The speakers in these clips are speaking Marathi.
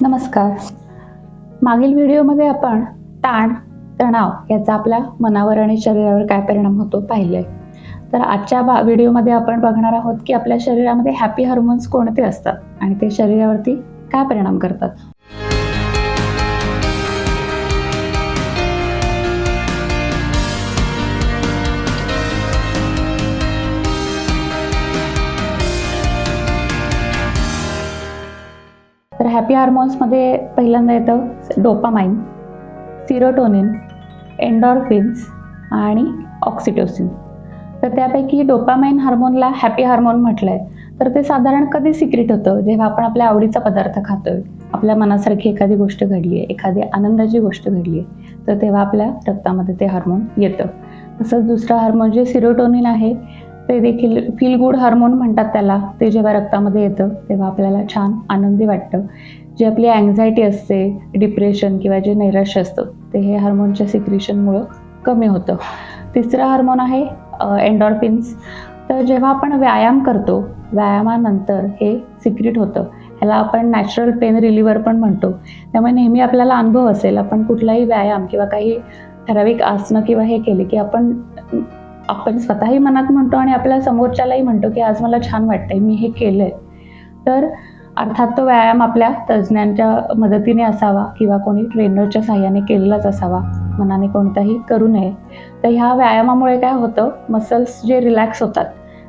नमस्कार. मागील व्हिडिओमध्ये आपण ताण तणाव याचा आपल्या मनावर आणि शरीरावर काय परिणाम होतो पाहिले तर आजच्या बा व्हिडिओमध्ये आपण बघणार आहोत की आपल्या शरीरामध्ये हॅपी हार्मोन्स कोणते असतात आणि ते शरीरावरती काय परिणाम करतात. तर हॅपी हार्मोन्समध्ये पहिल्यांदा येतं डोपामाइन सिरोटोनिन एन्डॉर्फिन्स आणि ऑक्सिटोसिन तर त्यापैकी डोपामाइन हार्मोनला हॅपी हार्मोन म्हटलं आहे तर ते साधारण कधी सिक्रेट होतं? जेव्हा आपण आपल्या आवडीचा पदार्थ खातोय आपल्या मनासारखी एखादी गोष्ट घडली आहे एखादी आनंदाची गोष्ट घडली आहे तर तेव्हा आपल्या रक्तामध्ये ते हार्मोन येतं. तसंच दुसरं हार्मोन जे सिरोटोनिन आहे ते देखील फील गुड हार्मोन म्हणतात त्याला. ते जेव्हा रक्तामध्ये येतं तेव्हा आपल्याला छान आनंदी वाटतं. जी आपली अँझायटी असते डिप्रेशन किंवा जे नैराश्य असतं ते हे हार्मोनच्या सिक्रेशनमुळं कमी होतं. तिसरं हार्मोन आहे एन्डॉर्फिन्स तर जेव्हा आपण व्यायाम करतो व्यायामानंतर हे सिक्रेट होतं. ह्याला आपण नॅचरल पेन रिलिव्हर पण म्हणतो. त्यामुळे नेहमी आपल्याला अनुभव असेल आपण कुठलाही व्यायाम किंवा काही ठराविक आसनं किंवा हे केले की आपण आपण स्वतःही मनात म्हणतो आणि आपल्या समोरच्यालाही म्हणतो की आज मला छान वाटतंय मी हे केलंय. तर अर्थात तो व्यायाम आपल्या तज्ज्ञांच्या मदतीने असावा किंवा कोणी ट्रेनरच्या साह्याने केलेलाच असावा मनाने कोणताही करू नये. तर ह्या व्यायामामुळे काय होतं मसल्स जे रिलॅक्स होतात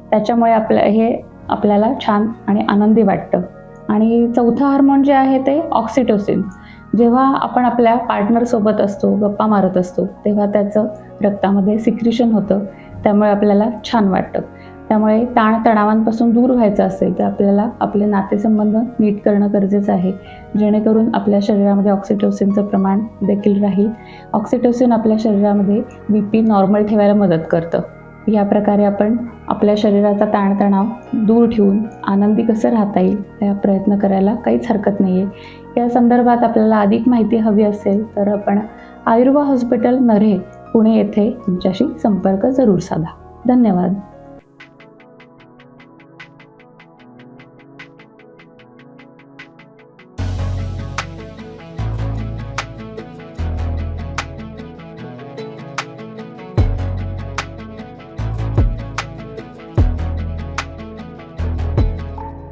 त्याच्यामुळे आपल्या हे आपल्याला छान आणि आनंदी वाटतं. आणि चौथं हार्मोन जे आहे ते ऑक्सिटोसिन जेव्हा आपण आपल्या पार्टनरसोबत असतो गप्पा मारत असतो तेव्हा त्याचं रक्तामध्ये सिक्रिशन होतं. त्यामुळे आपल्याला छान वाटतं. त्यामुळे ताणतणावांपासून दूर व्हायचं असेल तर आपल्याला आपले नातेसंबंध नीट करणं गरजेचं आहे. जेणेकरून आपल्या शरीरामध्ये ऑक्सिटोसिनचं प्रमाण देखील राहील. ऑक्सिटोसिन आपल्या शरीरामध्ये बी पी नॉर्मल ठेवायला मदत करतं. या प्रकारे आपण आपल्या शरीराचा ताणतणाव दूर ठेवून आनंदी कसं राहता येईल या प्रयत्न करायला काहीच हरकत नाही आहे या संदर्भात आपल्याला अधिक माहिती हवी असेल तर आपण आयुर्वा हॉस्पिटल नरे पुणे येथे तुमच्याशी संपर्क जरूर साधा. धन्यवाद.